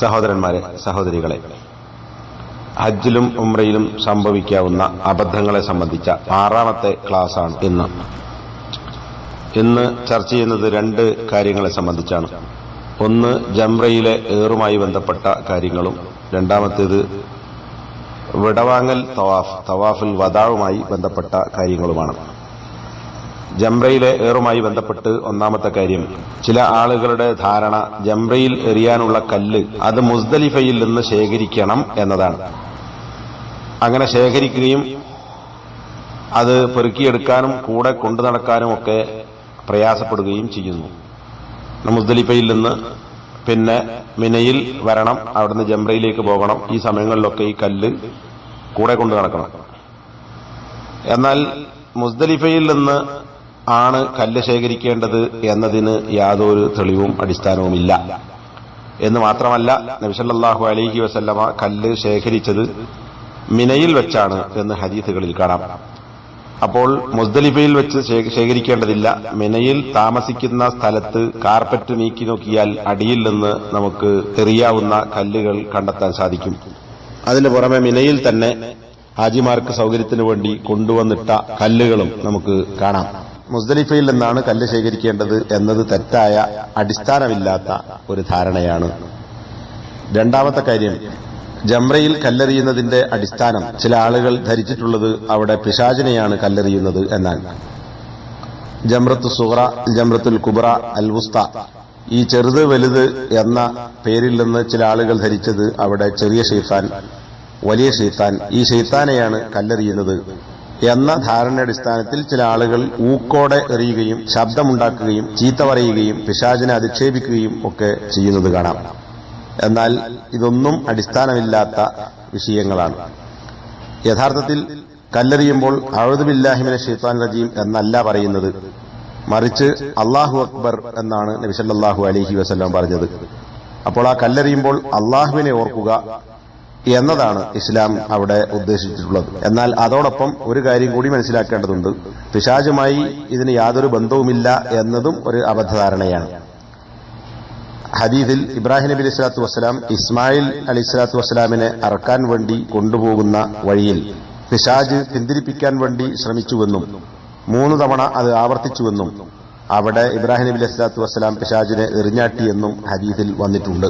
സഹോദരന്മാരെ സഹോദരികളെ ഹജ്ജിലും ഉമ്രയിലും സംഭവിക്കാവുന്ന അബദ്ധങ്ങളെ സംബന്ധിച്ച ആറാമത്തെ ക്ലാസ്സാണ് ഇന്ന്. ഇന്ന് ചർച്ച ചെയ്യുന്നത് രണ്ട് കാര്യങ്ങളെ സംബന്ധിച്ചാണ്. ഒന്ന് ജംറയിലെ ഏറുമായി ബന്ധപ്പെട്ട കാര്യങ്ങളും. രണ്ടാമത്തേത് വിടവാങ്ങൽ തവാഫ് തവാഫിൽ വദാവുമായി ബന്ധപ്പെട്ട കാര്യങ്ങളുമാണ്. ജംറയിലെ ഏറുമായി ബന്ധപ്പെട്ട് ഒന്നാമത്തെ കാര്യം ചില ആളുകളുടെ ധാരണ ജംറയിൽ എറിയാനുള്ള കല്ല് അത് മുസ്ദലിഫയിൽ നിന്ന് ശേഖരിക്കണം എന്നതാണ്. അങ്ങനെ ശേഖരിക്കുകയും അത് പെറുക്കിയെടുക്കാനും കൂടെ കൊണ്ടു നടക്കാനും ഒക്കെ പ്രയാസപ്പെടുകയും ചെയ്യുന്നു. മുസ്ദലിഫയിൽ നിന്ന് പിന്നെ മിനയിൽ വരണം അവിടുന്ന് ജംറയിലേക്ക് പോകണം ഈ സമയങ്ങളിലൊക്കെ ഈ കല്ല് കൂടെ കൊണ്ടു നടക്കണം. എന്നാൽ മുസ്ദലിഫയിൽ നിന്ന് ആണ് കല്ല് ശേഖരിക്കേണ്ടത് എന്നതിന് യാതൊരു തെളിവും അടിസ്ഥാനവുമില്ല. എന്ന് മാത്രമല്ല നബിസല്ലാഹു അലൈഹി വസല്ലമ കല്ല് ശേഖരിച്ചത് മിനയിൽ വെച്ചാണ് എന്ന് ഹദീസുകളിൽ കാണാം. അപ്പോൾ മുസ്ദലിഫയിൽ വെച്ച് ശേഖരിക്കേണ്ടതില്ല. മിനയിൽ താമസിക്കുന്ന സ്ഥലത്ത് കാർപ്പറ്റ് നീക്കി നോക്കിയാൽ അടിയിൽ നിന്ന് നമുക്ക് തെറിയാവുന്ന കല്ലുകൾ കണ്ടെത്താൻ സാധിക്കും. അതിന് പുറമെ മിനയിൽ തന്നെ ഹാജിമാർക്ക് സൗകര്യത്തിനു വേണ്ടി കൊണ്ടുവന്നിട്ട കല്ലുകളും നമുക്ക് കാണാം. മുസ്ദലിഫയിൽ നിന്നാണ് കല്ല് ശേഖരിക്കേണ്ടത് എന്നത് തെറ്റായ അടിസ്ഥാനമില്ലാത്ത ഒരു ധാരണയാണ്. രണ്ടാമത്തെ കാര്യം ജംറയിൽ കല്ലെറിയുന്നതിന്റെ അടിസ്ഥാനം ചില ആളുകൾ ധരിച്ചിട്ടുള്ളത് അവിടെ പിശാചിനെയാണ് കല്ലെറിയുന്നത് എന്നാണ് ജംറത്ത് സുഹറ ജംറത്തുൽ കുബ്ര അൽ വുസ്ത. ഈ ചെറുത് വലുത് എന്ന പേരിൽ നിന്ന് ചില ആളുകൾ ധരിച്ചത് അവിടെ ചെറിയ ഷെയ്ത്താൻ വലിയ ഷെയ്ത്താൻ ഈ ഷെയ്ത്താനെയാണ് കല്ലെറിയുന്നത്. എന്ന ധാരണയുടെ അടിസ്ഥാനത്തിൽ ചില ആളുകൾ ഊക്കോടെ എറിയുകയും ശബ്ദമുണ്ടാക്കുകയും ചീത്ത പറയുകയും പിശാചിനെ അധിക്ഷേപിക്കുകയും ഒക്കെ ചെയ്യുന്നത് കാണാം. എന്നാൽ ഇതൊന്നും അടിസ്ഥാനമില്ലാത്ത വിഷയങ്ങളാണ്. യഥാർത്ഥത്തിൽ കല്ലെറിയുമ്പോൾ അഴുതുബില്ലാഹിമിനെ ഷെയ്ത്താൻ റജീം എന്നല്ല പറയുന്നത്. മറിച്ച് അള്ളാഹു അക്ബർ എന്നാണ് നബിസല്ലാഹു അലഹി വസ്ല്ലാം പറഞ്ഞത്. അപ്പോൾ ആ കല്ലെറിയുമ്പോൾ അള്ളാഹുവിനെ ഓർക്കുക എന്നതാണ് ഇസ്ലാം അവിടെ ഉദ്ദേശിച്ചിട്ടുള്ളത്. എന്നാൽ അതോടൊപ്പം ഒരു കാര്യം കൂടി മനസ്സിലാക്കേണ്ടതുണ്ട്. പിശാചുമായി ഇതിന് യാതൊരു ബന്ധവുമില്ല എന്നതും ഒരു അബദ്ധധാരണയാണ്. ഹദീദിൽ ഇബ്രാഹിം നബി അലൈഹി സ്വലാത്തു വസ്സലാം ഇസ്മായിൽ അലി സ്വലാത്തു വസ്സലാമിനെ അറക്കാൻ വേണ്ടി കൊണ്ടുപോകുന്ന വഴിയിൽ പിശാജ് പിന്തിരിപ്പിക്കാൻ വേണ്ടി ശ്രമിച്ചുവെന്നും മൂന്ന് തവണ അത് ആവർത്തിച്ചുവെന്നും അവിടെ ഇബ്രാഹിം നബി അലൈഹി സ്വലാത്തു വസ്സലാം പിശാജിനെ എറിഞ്ഞാട്ടിയെന്നും ഹദീദിൽ വന്നിട്ടുണ്ട്.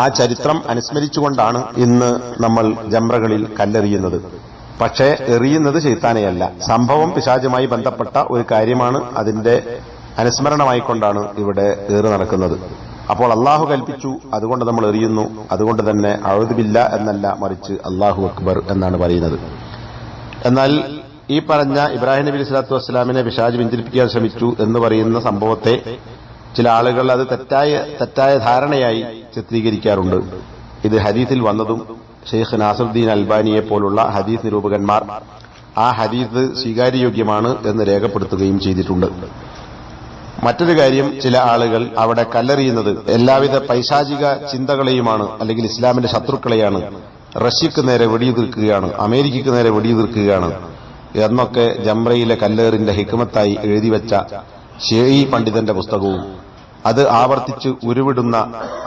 ആ ചരിത്രം അനുസ്മരിച്ചുകൊണ്ടാണ് ഇന്ന് നമ്മൾ ജംറകളിൽ കല്ലെറിയുന്നത്. പക്ഷേ എറിയുന്നത് ചെയ്ത്താനെയല്ല സംഭവം പിശാചുമായി ബന്ധപ്പെട്ട ഒരു കാര്യമാണ് അതിന്റെ അനുസ്മരണമായിക്കൊണ്ടാണ് ഇവിടെ ഏറ് നടക്കുന്നത്. അപ്പോൾ അള്ളാഹു കൽപ്പിച്ചു അതുകൊണ്ട് നമ്മൾ എറിയുന്നു. അതുകൊണ്ട് തന്നെ അഴുതുമില്ല എന്നല്ല മറിച്ച് അള്ളാഹു അക്ബർ എന്നാണ് പറയുന്നത്. എന്നാൽ ഈ പറഞ്ഞ ഇബ്രാഹിം നബി സ്വലാത്തു വസ്സലാമിനെ പിശാജ് പിഞ്ചിരിപ്പിക്കാൻ ശ്രമിച്ചു എന്ന് പറയുന്ന സംഭവത്തെ ചില ആളുകൾ അത് തെറ്റായ തെറ്റായ ധാരണയായി ചിത്രീകരിക്കാറുണ്ട്. ഇത് ഹദീസിൽ വന്നതും ഷെയ്ഖ് നാസറുദ്ദീൻ അൽബാനിയെ പോലുള്ള ഹദീസ് നിരൂപകന്മാർ ആ ഹദീസ് സ്വീകാര്യയോഗ്യമാണ് എന്ന് രേഖപ്പെടുത്തുകയും ചെയ്തിട്ടുണ്ട്. മറ്റൊരു കാര്യം ചില ആളുകൾ അവിടെ കല്ലെറിയുന്നത് എല്ലാവിധ പൈശാചിക ചിന്തകളെയുമാണ് അല്ലെങ്കിൽ ഇസ്ലാമിന്റെ ശത്രുക്കളെയാണ്. റഷ്യക്ക് നേരെ വെടിയുതിർക്കുകയാണ് അമേരിക്കയ്ക്ക് നേരെ വെടിയുതിർക്കുകയാണ് എന്നൊക്കെ ജംറയിലെ കല്ലേറിന്റെ ഹിക്മത്തായി എഴുതിവെച്ച ഷേയി പണ്ഡിതന്റെ പുസ്തകവും അത് ആവർത്തിച്ച് ഉരുവിടുന്ന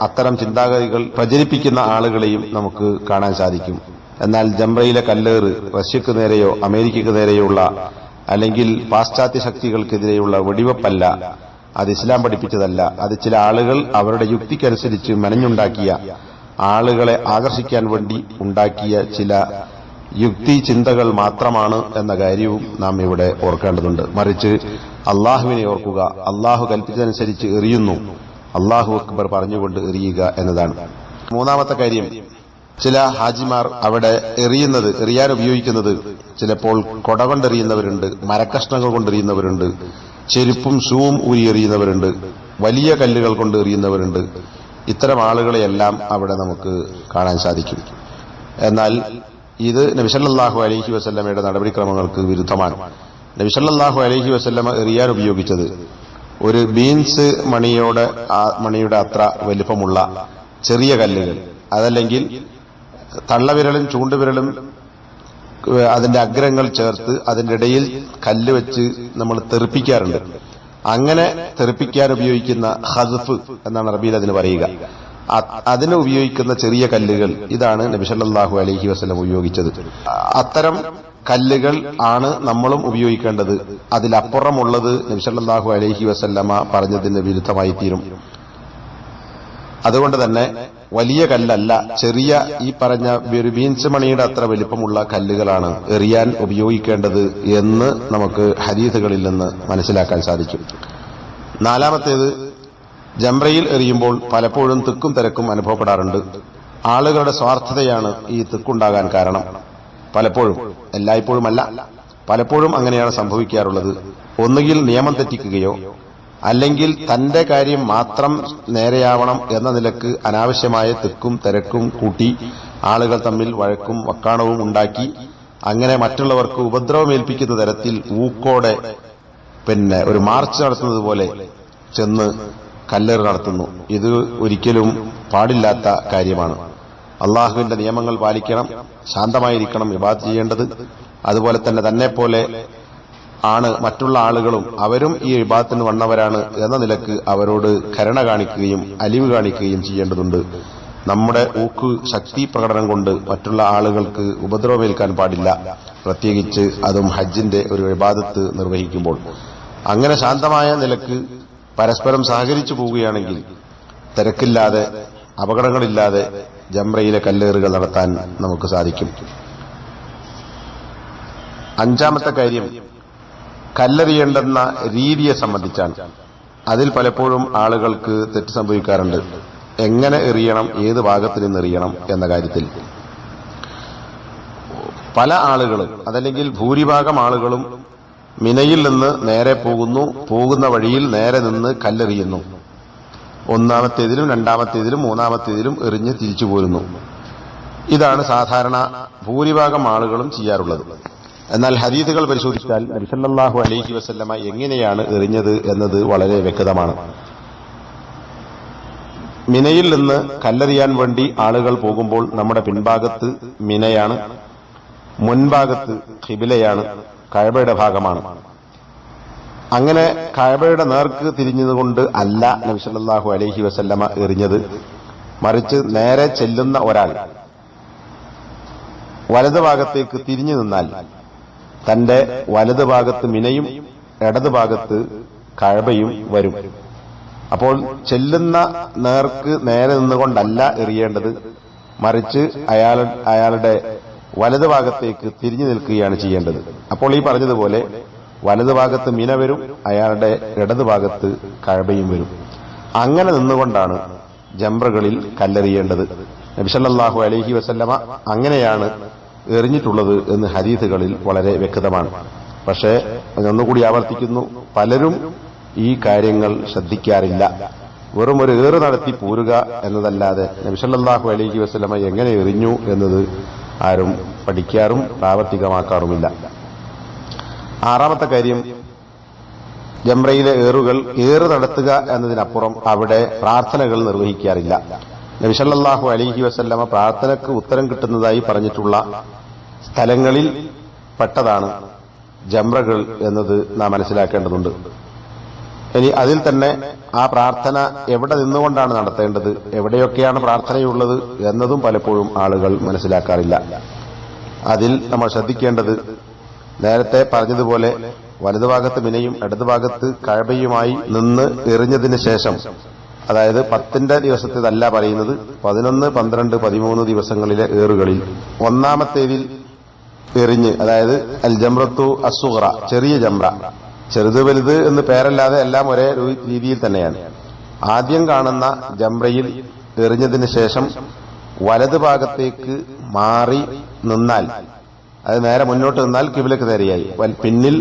അത്തരം ചിന്താഗതികൾ പ്രചരിപ്പിക്കുന്ന ആളുകളെയും നമുക്ക് കാണാൻ സാധിക്കും. എന്നാൽ ജംറയിലെ കല്ലേറ് റഷ്യക്ക് നേരെയോ അമേരിക്കയ്ക്ക് നേരെയുള്ള അല്ലെങ്കിൽ പാശ്ചാത്യ ശക്തികൾക്കെതിരെയുള്ള വെടിവെപ്പല്ല അത് ഇസ്ലാം പഠിപ്പിച്ചതല്ല. അത് ചില ആളുകൾ അവരുടെ യുക്തിക്കനുസരിച്ച് മെനഞ്ഞുണ്ടാക്കിയ ആളുകളെ ആകർഷിക്കാൻ വേണ്ടി ഉണ്ടാക്കിയ ചില യുക്തി ചിന്തകൾ മാത്രമാണ് എന്ന കാര്യവും നാം ഇവിടെ ഓർക്കേണ്ടതുണ്ട്. മറിച്ച് അള്ളാഹുവിനെ ഓർക്കുക അള്ളാഹു കൽപ്പിച്ചതനുസരിച്ച് എറിയുന്നു അള്ളാഹു അക്ബർ പറഞ്ഞുകൊണ്ട് എറിയുക എന്നതാണ്. മൂന്നാമത്തെ കാര്യം ചില ഹാജിമാർ അവിടെ എറിയുന്നത് എറിയാൻ ഉപയോഗിക്കുന്നത് ചിലപ്പോൾ കൊട കൊണ്ടെറിയുന്നവരുണ്ട് മരക്കഷ്ണങ്ങൾ കൊണ്ടെറിയുന്നവരുണ്ട് ചെരുപ്പും ഷൂവും ഊരി എറിയുന്നവരുണ്ട് വലിയ കല്ലുകൾ കൊണ്ട് എറിയുന്നവരുണ്ട്. ഇത്തരം ആളുകളെയെല്ലാം അവിടെ നമുക്ക് കാണാൻ സാധിക്കും. എന്നാൽ ഇത് നബിസല്ലാഹു അലഹി വസല്ലമയുടെ നടപടിക്രമങ്ങൾക്ക് വിരുദ്ധമാണ്. നബിസല്ലാഹു അലഹി വസല്ലമ എറിയാൻ ഉപയോഗിച്ചത് ഒരു ബീൻസ് മണിയോടെ മണിയുടെ അത്ര വലിപ്പമുള്ള ചെറിയ കല്ലുകൾ. അതല്ലെങ്കിൽ തള്ളവിരലും ചൂണ്ടുവിരലും അതിന്റെ അഗ്രങ്ങൾ ചേർത്ത് അതിന്റെ ഇടയിൽ കല്ല് വെച്ച് നമ്മൾ തെറിപ്പിക്കാറുണ്ട്. അങ്ങനെ തെറിപ്പിക്കാൻ ഉപയോഗിക്കുന്ന ഹസഫ് എന്നാണ് അറബിയിൽ അതിന് പറയുക. അതിന് ഉപയോഗിക്കുന്ന ചെറിയ കല്ലുകൾ ഇതാണ് നബിസല്ലാഹു അലഹി വസ്ലം ഉപയോഗിച്ചത്. അത്തരം കല്ലുകൾ ആണ് നമ്മളും ഉപയോഗിക്കേണ്ടത്. അതിലപ്പുറമുള്ളത് നബിസല്ലാഹു അലഹി വസല്ലമ പറഞ്ഞതിന് വിരുദ്ധമായി തീരും. അതുകൊണ്ട് തന്നെ വലിയ കല്ലല്ല ചെറിയ ഈ പറഞ്ഞ ബീൻസ് മണിയുടെ അത്ര വലിപ്പമുള്ള കല്ലുകളാണ് എറിയാൻ ഉപയോഗിക്കേണ്ടത് എന്ന് നമുക്ക് ഹരീതുകളിൽ നിന്ന് മനസ്സിലാക്കാൻ സാധിക്കും. നാലാമത്തേത് ജംറയിൽ എറിയുമ്പോൾ പലപ്പോഴും തിക്കും തിരക്കും അനുഭവപ്പെടാറുണ്ട്. ആളുകളുടെ സ്വാർത്ഥതയാണ് ഈ തിക്കുണ്ടാകാൻ കാരണം. പലപ്പോഴും എല്ലായ്പ്പോഴുമല്ല പലപ്പോഴും അങ്ങനെയാണ് സംഭവിക്കാറുള്ളത്. ഒന്നുകിൽ നിയമം തെറ്റിക്കുകയോ അല്ലെങ്കിൽ തന്റെ കാര്യം മാത്രം നേരെയാവണം എന്ന നിലയ്ക്ക് അനാവശ്യമായ തിക്കും തിരക്കും കൂട്ടി ആളുകൾ തമ്മിൽ വഴക്കും വക്കാണവും ഉണ്ടാക്കി അങ്ങനെ മറ്റുള്ളവർക്ക് ഉപദ്രവമേൽപ്പിക്കുന്ന തരത്തിൽ ഊക്കോടെ പിന്നെ ഒരു മാർച്ച് നടത്തുന്നത് പോലെ ചെന്ന് കല്ലേറ് നടത്തുന്നു. ഇത് ഒരിക്കലും പാടില്ലാത്ത കാര്യമാണ്. അള്ളാഹുവിന്റെ നിയമങ്ങൾ പാലിക്കണം ശാന്തമായിരിക്കണം വിവാദം ചെയ്യേണ്ടത്. അതുപോലെ തന്നെ തന്നെ പോലെ ആണ് മറ്റുള്ള ആളുകളും അവരും ഈ വിഭാഗത്തിന് വന്നവരാണ് എന്ന നിലയ്ക്ക് അവരോട് കരുണ കാണിക്കുകയും അലിവ് കാണിക്കുകയും ചെയ്യേണ്ടതുണ്ട്. നമ്മുടെ ഊക്ക് ശക്തി പ്രകടനം കൊണ്ട് മറ്റുള്ള ആളുകൾക്ക് ഉപദ്രവമേൽക്കാൻ പാടില്ല. പ്രത്യേകിച്ച് അതും ഹജ്ജിന്റെ ഒരു വിവാദത്ത് നിർവഹിക്കുമ്പോൾ. അങ്ങനെ ശാന്തമായ നിലയ്ക്ക് പരസ്പരം സഹകരിച്ചു പോവുകയാണെങ്കിൽ തിരക്കില്ലാതെ അപകടങ്ങളില്ലാതെ ജംറയിലെ കല്ലേറുകൾ നടത്താൻ നമുക്ക് സാധിക്കും. അഞ്ചാമത്തെ കാര്യം കല്ലെറിയേണ്ടെന്ന രീതിയെ സംബന്ധിച്ചാണ്. അതിൽ പലപ്പോഴും ആളുകൾക്ക് തെറ്റ് സംഭവിക്കാറുണ്ട്. എങ്ങനെ എറിയണം ഏത് ഭാഗത്ത് നിന്ന് എറിയണം എന്ന കാര്യത്തിൽ. പല ആളുകളും അതല്ലെങ്കിൽ ഭൂരിഭാഗം ആളുകളും മിനയിൽ നിന്ന് നേരെ പോകുന്നു. പോകുന്ന വഴിയിൽ നേരെ നിന്ന് കല്ലെറിയുന്നു. ഒന്നാമത്തേതിലും രണ്ടാമത്തേതിലും മൂന്നാമത്തേതിലും എറിഞ്ഞ് തിരിച്ചു പോരുന്നു. ഇതാണ് സാധാരണ ഭൂരിഭാഗം ആളുകളും ചെയ്യാറുള്ളത്. എന്നാൽ ഹദീദുകൾ പരിശോധിച്ചാൽ നബിസല്ലാഹു അലൈഹി വസല്ലമ എങ്ങനെയാണ് എറിഞ്ഞത് എന്നത് വളരെ വ്യക്തമാണ്. മിനയിൽ നിന്ന് കല്ലെറിയാൻ വേണ്ടി ആളുകൾ പോകുമ്പോൾ നമ്മുടെ പിൻഭാഗത്ത് മിനയാണ് മുൻഭാഗത്ത് ഖിബിലയാണ് കഴബയുടെ ഭാഗമാണ്. അങ്ങനെ കഴബയുടെ നേർക്ക് തിരിഞ്ഞതുകൊണ്ട് അല്ല നബിസല്ലാഹു അലഹി വസല്ലമ എറിഞ്ഞത്. മറിച്ച് നേരെ ചെല്ലുന്ന ഒരാൾ വലത് ഭാഗത്തേക്ക് തിരിഞ്ഞു നിന്നാൽ തന്റെ വലത് ഭാഗത്ത് മിനയും ഇടതു ഭാഗത്ത് കഴബയും വരും. അപ്പോൾ ചെല്ലുന്ന നേർക്ക് നേരെ നിന്നുകൊണ്ടല്ല എറിയേണ്ടത്. മറിച്ച് അയാൾ അയാളുടെ വലത് ഭാഗത്തേക്ക് തിരിഞ്ഞു നിൽക്കുകയാണ് ചെയ്യേണ്ടത്. അപ്പോൾ ഈ പറഞ്ഞതുപോലെ വലത് ഭാഗത്ത് മിന വരും അയാളുടെ ഇടത് ഭാഗത്ത് കഴബയും വരും. അങ്ങനെ നിന്നുകൊണ്ടാണ് ജംറകളിൽ കല്ലെറിയേണ്ടത്. നബിസല്ലാഹു അലഹി വസല്ലമ അങ്ങനെയാണ് എറിഞ്ഞിട്ടുള്ളത് എന്ന് ഹദീസുകളിൽ വളരെ വ്യക്തമാണ്. പക്ഷേ ഒന്നുകൂടി ആവർത്തിക്കുന്നു. പലരും ഈ കാര്യങ്ങൾ ശ്രദ്ധിക്കാറില്ല. വെറും ഒരു ഏറ് നടത്തി പോരുക എന്നതല്ലാതെ നബിസല്ലാഹു അലഹി വസ്ലമ എങ്ങനെ എറിഞ്ഞു എന്നത് ആരും പഠിക്കാറും പ്രാവർത്തികമാക്കാറുമില്ല. ആറാമത്തെ കാര്യം ജംറയിലെ ഏറുകൾ ഏറ് നടത്തുക എന്നതിനപ്പുറം അവിടെ പ്രാർത്ഥനകൾ നിർവഹിക്കാറില്ല. നബിസല്ലാഹു അലിഹി വസല്ലമ പ്രാർത്ഥനക്ക് ഉത്തരം കിട്ടുന്നതായി പറഞ്ഞിട്ടുള്ള സ്ഥലങ്ങളിൽ പെട്ടതാണ് ജംറകൾ എന്നത് നാം മനസ്സിലാക്കേണ്ടതുണ്ട്. ഇനി അതിൽ തന്നെ ആ പ്രാർത്ഥന എവിടെ നിന്നുകൊണ്ടാണ് നടത്തേണ്ടത്? എവിടെയൊക്കെയാണ് പ്രാർത്ഥനയുള്ളത് എന്നതും പലപ്പോഴും ആളുകൾ മനസ്സിലാക്കാറില്ല. അതിൽ നമ്മൾ ശ്രദ്ധിക്കേണ്ടത് നേരത്തെ പറഞ്ഞതുപോലെ വലതുഭാഗത്ത് മിനയും ഇടതുഭാഗത്ത് കഴബയുമായി നിന്ന് എറിഞ്ഞതിന് ശേഷം അതായത് പത്തിന്റെ ദിവസത്തേതല്ല പറയുന്നത് പതിനൊന്ന് പന്ത്രണ്ട് പതിമൂന്ന് ദിവസങ്ങളിലെ ഏറുകളിൽ ഒന്നാമത്തേതിൽ എറിഞ്ഞ് അതായത് അൽ ജംറത്തു അസുഹറ ചെറിയ ജംറ. ചെറുത് വലുത് എന്ന് പേരല്ലാതെ എല്ലാം ഒരേ രീതിയിൽ തന്നെയാണ്. ആദ്യം കാണുന്ന ജംറയിൽ എറിഞ്ഞതിന് ശേഷം വലത് ഭാഗത്തേക്ക് മാറി നിന്നാൽ അത് നേരെ മുന്നോട്ട് നിന്നാൽ കിബിലക്ക് നേരെയായി. പിന്നിൽ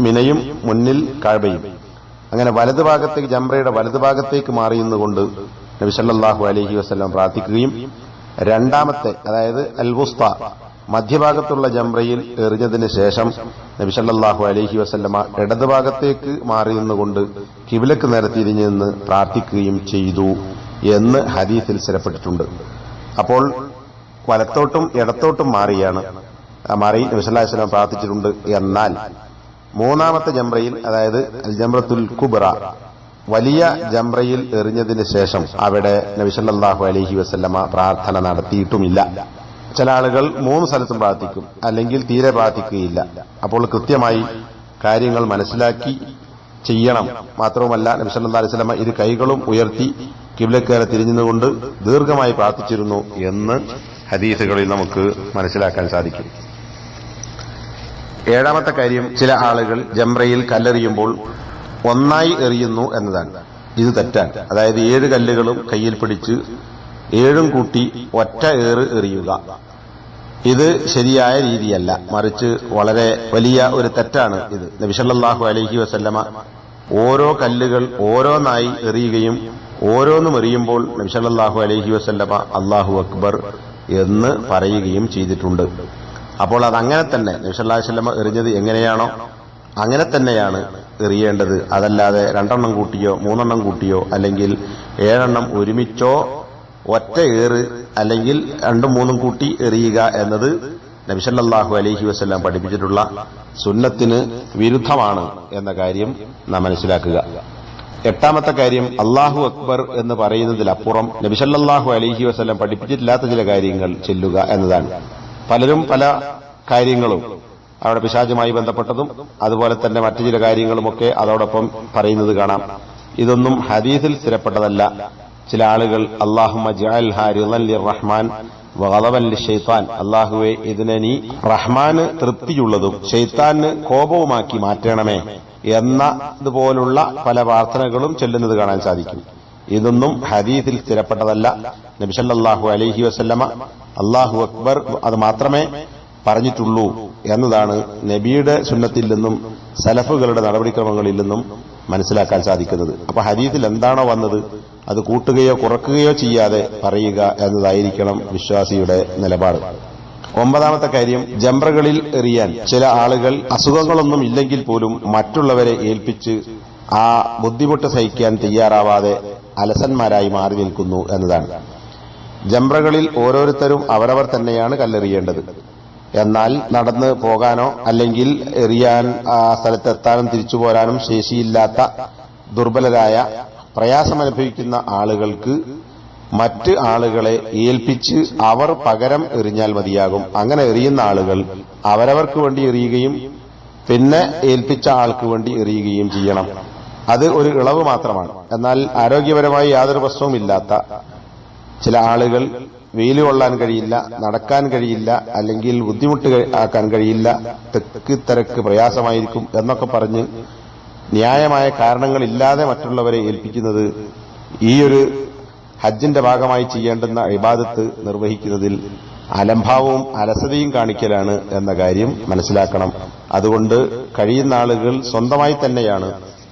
മിനയും മുന്നിൽ കഴബയും. അങ്ങനെ വലത് ഭാഗത്തേക്ക് ജംറയുടെ വലത് ഭാഗത്തേക്ക് മാറി നിന്നുകൊണ്ട് നബിസല്ലാഹു അലഹി വസ്ലം പ്രാർത്ഥിക്കുകയും രണ്ടാമത്തെ അതായത് അൽവുസ്ത മധ്യഭാഗത്തുള്ള ജംറയിൽ എറിഞ്ഞതിന് ശേഷം നബിസല്ലാഹു അലൈഹി വസല്ലമ ഇടതുഭാഗത്തേക്ക് മാറി നിന്നുകൊണ്ട് കിബിലക്ക് നേരെ തിരിഞ്ഞു നിന്ന് പ്രാർത്ഥിക്കുകയും ചെയ്തു എന്ന് ഹദീസിൽ സ്ഥിരപ്പെട്ടിട്ടുണ്ട്. അപ്പോൾ വലത്തോട്ടും ഇടത്തോട്ടും മാറിയാണ്. മാറി നബിസല്ലാഹു വസ്ലം പ്രാർത്ഥിച്ചിട്ടുണ്ട് എന്നാൽ മൂന്നാമത്തെ ജംറയിൽ അതായത് ജംറത്തുൽ കുബ്ര വലിയ ജംറയിൽ എറിഞ്ഞതിന് ശേഷം അവിടെ നബിസല്ലാഹു അലഹി വസല്ലമ പ്രാർത്ഥന നടത്തിയിട്ടുമില്ല. ചില ആളുകൾ മൂന്ന് സ്ഥലത്തും പ്രാർത്ഥിക്കും അല്ലെങ്കിൽ തീരെ പ്രാർത്ഥിക്കുകയില്ല അപ്പോൾ കൃത്യമായി കാര്യങ്ങൾ മനസ്സിലാക്കി ചെയ്യണം. മാത്രവുമല്ല നബിസല്ലാ ഇരു കൈകളും ഉയർത്തി കിബിലക്കേറെ തിരിഞ്ഞുകൊണ്ട് ദീർഘമായി പ്രാർത്ഥിച്ചിരുന്നു എന്ന് ഹദീസുകളിൽ നമുക്ക് മനസ്സിലാക്കാൻ സാധിക്കും. ഏഴാമത്തെ കാര്യം ചില ആളുകൾ ജംറയിൽ കല്ലെറിയുമ്പോൾ ഒന്നായി എറിയുന്നു എന്നതാണ്. ഇത് തെറ്റാണ്. അതായത് ഏഴ് കല്ലുകളും കയ്യിൽ പിടിച്ച് ഏഴും കൂട്ടി ഒറ്റ ഏറ് എറിയുക. ഇത് ശരിയായ രീതിയല്ല. മറിച്ച് വളരെ വലിയ ഒരു തെറ്റാണ് ഇത്. നബിസല്ലാഹു അലഹി വസല്ലമ ഓരോ കല്ലുകൾ ഓരോന്നായി എറിയുകയും ഓരോന്നും എറിയുമ്പോൾ നബിസല്ലാഹു അലഹി വസല്ലമ അള്ളാഹു അക്ബർ എന്ന് പറയുകയും ചെയ്തിട്ടുണ്ട്. അപ്പോൾ അത് അങ്ങനെ തന്നെ നബിസല്ലാഹു വല്ലമ എറിഞ്ഞത് എങ്ങനെയാണോ അങ്ങനെ തന്നെയാണ് എറിയേണ്ടത്. അതല്ലാതെ രണ്ടെണ്ണം കൂട്ടിയോ മൂന്നെണ്ണം കൂട്ടിയോ അല്ലെങ്കിൽ ഏഴെണ്ണം ഒരുമിച്ചോ ഒറ്റ ഏറ് അല്ലെങ്കിൽ രണ്ടും മൂന്നും കൂട്ടി എറിയുക എന്നത് നബിസല്ലാഹു അലഹി വസ്ല്ലാം പഠിപ്പിച്ചിട്ടുള്ള സുന്നത്തിന് വിരുദ്ധമാണ് എന്ന കാര്യം നാം മനസ്സിലാക്കുക. എട്ടാമത്തെ കാര്യം അള്ളാഹു അക്ബർ എന്ന് പറയുന്നതിലപ്പുറം നബിസല്ലാഹു അലഹി വസ്ല്ലാം പഠിപ്പിച്ചിട്ടില്ലാത്ത ചില കാര്യങ്ങൾ ചെല്ലുക എന്നതാണ്. പലരും പല കാര്യങ്ങളും അവിടെ പിശാചുമായി ബന്ധപ്പെട്ടതും അതുപോലെ തന്നെ മറ്റു ചില കാര്യങ്ങളുമൊക്കെ അതോടൊപ്പം പറയുന്നത് കാണാം. ഇതൊന്നും ഹദീസിൽ സ്ഥിരപ്പെട്ടതല്ല. ചില ആളുകൾ അള്ളാഹുമ റഹ്മാൻ വകലവൻ ഷെയ്ത്താൻ അള്ളാഹുവെ ഇതിനെ നീ റഹ്മാന് തൃപ്തിയുള്ളതും ഷെയ്ത്താന് കോപവുമാക്കി മാറ്റണമേ എന്നതുപോലുള്ള പല പ്രാർത്ഥനകളും ചെല്ലുന്നത് കാണാൻ സാധിക്കും. ഇതൊന്നും ഹദീസിൽ സ്ഥിരപ്പെട്ടതല്ല. നബിസല്ലാഹു അലഹി വസല്ലമ അള്ളാഹു അക്ബർ അത് മാത്രമേ പറഞ്ഞിട്ടുള്ളൂ എന്നതാണ് നബിയുടെ സുന്നത്തിൽ നിന്നും സലഫുകളുടെ നടപടിക്രമങ്ങളിൽ നിന്നും മനസ്സിലാക്കാൻ സാധിക്കുന്നത്. അപ്പൊ ഹദീസിൽ എന്താണോ വന്നത്? അത് കൂട്ടുകയോ കുറക്കുകയോ ചെയ്യാതെ പറയുക എന്നതായിരിക്കണം വിശ്വാസിയുടെ നിലപാട്. ഒമ്പതാമത്തെ കാര്യം ജംറകളിൽ എറിയാൻ ചില ആളുകൾ അസുഖങ്ങളൊന്നും ഇല്ലെങ്കിൽ പോലും മറ്റുള്ളവരെ ഏൽപ്പിച്ച് ആ ബുദ്ധിമുട്ട് സഹിക്കാൻ തയ്യാറാവാതെ അലസന്മാരായി മാറി നിൽക്കുന്നു എന്നതാണ്. ജംറകളിൽ ഓരോരുത്തരും അവരവർ തന്നെയാണ് കല്ലെറിയേണ്ടത്. എന്നാൽ നടന്ന് പോകാനോ അല്ലെങ്കിൽ എറിയാൻ ആ സ്ഥലത്തെത്താനും തിരിച്ചു പോരാനും ശേഷിയില്ലാത്ത ദുർബലരായ പ്രയാസമനുഭവിക്കുന്ന ആളുകൾക്ക് മറ്റ് ആളുകളെ ഏൽപ്പിച്ച് അവർ പകരം എറിഞ്ഞാൽ മതിയാകും. അങ്ങനെ എറിയുന്ന ആളുകൾ അവരവർക്ക് വേണ്ടി എറിയുകയും പിന്നെ ഏൽപ്പിച്ച ആൾക്ക് വേണ്ടി എറിയുകയും ചെയ്യണം. അത് ഒരു ഇളവ് മാത്രമാണ്. എന്നാൽ ആരോഗ്യപരമായി യാതൊരു പ്രശ്നവും ഇല്ലാത്ത ചില ആളുകൾ വെയിൽ കൊള്ളാൻ കഴിയില്ല നടക്കാൻ കഴിയില്ല അല്ലെങ്കിൽ ബുദ്ധിമുട്ട് ആക്കാൻ കഴിയില്ല തെക്ക് തിരക്ക് പ്രയാസമായിരിക്കും എന്നൊക്കെ പറഞ്ഞ് ന്യായമായ കാരണങ്ങളില്ലാതെ മറ്റുള്ളവരെ ഏൽപ്പിക്കുന്നത് ഈ ഒരു ഹജ്ജിന്റെ ഭാഗമായി ചെയ്യേണ്ടുന്ന ഇബാദത്ത് നിർവഹിക്കുന്നതിൽ അലംഭാവവും അലസതയും കാണിക്കലാണ് എന്ന കാര്യം മനസ്സിലാക്കണം. അതുകൊണ്ട് കഴിയുന്ന ആളുകൾ സ്വന്തമായി തന്നെയാണ്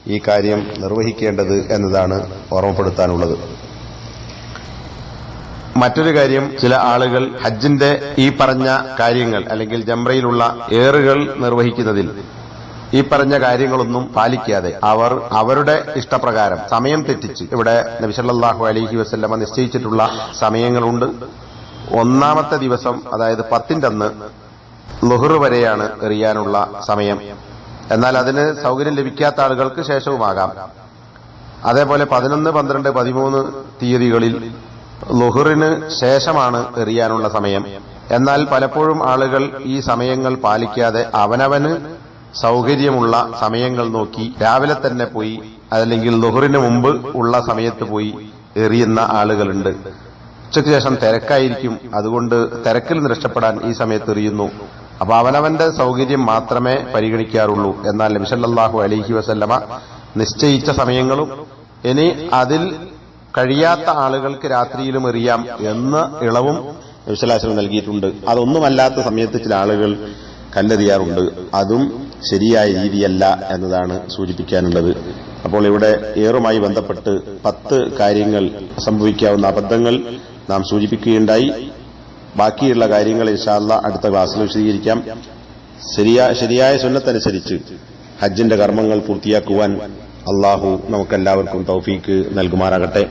ഈ കാര്യം നിർവഹിക്കേണ്ടത് എന്നതാണ് ഓർമ്മപ്പെടുത്താനുള്ളത്. മറ്റൊരു കാര്യം ചില ആളുകൾ ഹജ്ജിന്റെ ഈ പറഞ്ഞ കാര്യങ്ങൾ അല്ലെങ്കിൽ ജംറയിലുള്ള ഏറുകൾ നിർവഹിക്കുന്നതിൽ ഈ പറഞ്ഞ കാര്യങ്ങളൊന്നും പാലിക്കാതെ അവർ അവരുടെ ഇഷ്ടപ്രകാരം സമയം തെറ്റിച്ച് ഇവിടെ നബിസല്ലാഹു അലഹി വസ്ല്ലമ നിശ്ചയിച്ചിട്ടുള്ള സമയങ്ങളുണ്ട്. ഒന്നാമത്തെ ദിവസം അതായത് പത്തിന്റെ അന്ന് ലുഹർ വരെയാണ് എറിയാനുള്ള സമയം. എന്നാൽ അതിന് സൗകര്യം ലഭിക്കാത്ത ആളുകൾക്ക് ശേഷവുമാകാം. അതേപോലെ പതിനൊന്ന് പന്ത്രണ്ട് പതിമൂന്ന് തീയതികളിൽ ലുഹറിന് ശേഷമാണ് എറിയാനുള്ള സമയം. എന്നാൽ പലപ്പോഴും ആളുകൾ ഈ സമയങ്ങൾ പാലിക്കാതെ അവനവന് സൗകര്യമുള്ള സമയങ്ങൾ നോക്കി രാവിലെ തന്നെ പോയി അതല്ലെങ്കിൽ ലുഹറിന് മുമ്പ് ഉള്ള സമയത്ത് പോയി എറിയുന്ന ആളുകളുണ്ട്. ഉച്ചയ്ക്ക് ശേഷം തിരക്കായിരിക്കും. അതുകൊണ്ട് തിരക്കിൽ നിന്ന് രക്ഷപ്പെടാൻ ഈ സമയത്ത് എറിയുന്നു. അപ്പൊ അവനവന്റെ സൗകര്യം മാത്രമേ പരിഗണിക്കാറുള്ളൂ. എന്നാൽ നബിസല്ലാഹു അലൈഹി വസല്ലമ നിശ്ചയിച്ച സമയങ്ങളും ഇനി അതിൽ കഴിയാത്ത ആളുകൾക്ക് രാത്രിയിലും എറിയാം എന്ന ഇളവും നബിസ്വലാസ്ലം നൽകിയിട്ടുണ്ട്. അതൊന്നുമല്ലാത്ത സമയത്ത് ചില ആളുകൾ കല്ലെറിയാറുണ്ട്. അതും ശരിയായ രീതിയല്ല എന്നതാണ് സൂചിപ്പിക്കാനുള്ളത്. അപ്പോൾ ഇവിടെ ഏറുമായി ബന്ധപ്പെട്ട് പത്ത് കാര്യങ്ങൾ സംഭവിക്കാവുന്ന അബദ്ധങ്ങൾ നാം സൂചിപ്പിക്കുകയുണ്ടായി. ബാക്കിയുള്ള കാര്യങ്ങൾ ഇൻഷാല്ല അടുത്ത ക്ലാസ്സിൽ വിശദീകരിക്കാം. ശരിയാ ശരിയായ സുന്നത്തനുസരിച്ച് ഹജ്ജിന്റെ കർമ്മങ്ങൾ പൂർത്തിയാക്കുവാൻ അള്ളാഹു നമുക്കെല്ലാവർക്കും തൗഫീക്ക് നൽകുമാറാകട്ടെ.